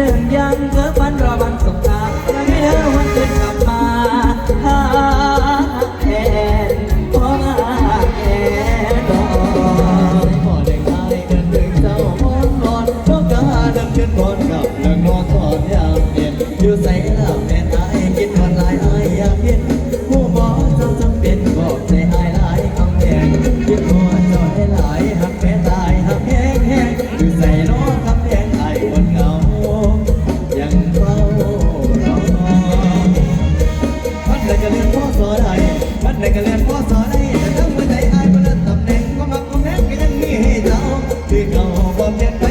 ดินยังเธอฝันรอวันสงกรานต์ไม่เธอวันคืนกลับมาหาแทนขอมาแก่ดอกพอได้ไายกันถึงเจ้าหอนนอนนกกาดังเชิบนกับนางนอนทอดยามเย็นอยู่ใส่ลาแม Oye,